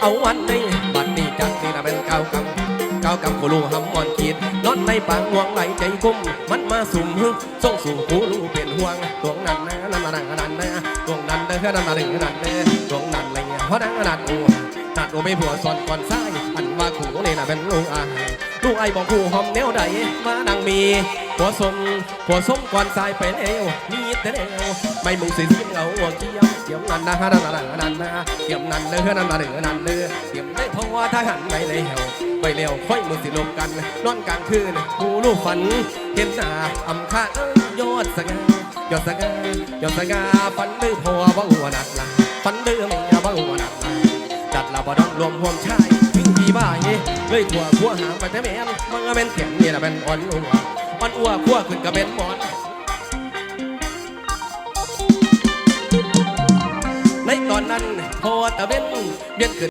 เอาวันในบัดนี้จักนี่ละเป็นเก้ากำเก้ากำกูรู้หำอ่อนขีดนอนในปางห่วงไหลใจกุ้มมันมาสุ่มหึส่งสู่กูรู้เป็นห่วงดวงนั้นนะนั่นมาดังนั่นนะดวงนั้นเด้อนั่นมาดึงนั่นเด้อดวงนั้นอะไรเงี้ยเพราะดังนั่นกูนัดกูไม่ผัวสอนก่อนซ้ายอันว่ากูนี่น่ะเป็นลูกอายลูกไอ้บอกกูหอมแนวใดมาดังมีผัวสมผัวสมก่อนสายไปแล้วมีแต่แล้วไม่มึงสิสิ้นเอาหัวเกี่ยว สียวนั่นนะฮะนั่นนะนั่นนะเกี่ยวนั่นเด้อนั่นมาดึงนั่นเด้อเกี่ยวได้เพราะว่าทหารไม่แล้วไปเร็วค่อยมือสิลมกันนอนกลางคืนกูลูกฝัน เห็นหน้าอำคาเอ้ยอดสง่ายอดสง่ายอดสง่าฝันดื้อพอว่าหัวนักละฝันดื้อเมียว่าหัวนักละจัดละบ่ต้องรวมห่วมชายวิ่งพีบ้าเฮ้เลยขัวขัวหางไปแต่แม่นมันก็เป็นเสียงนี่ละเป็นอ่อนอัวอ่อนอัวขัวขึ้นก็เป็นหมอน นั้นพอตะเว้นเบียดขึ้น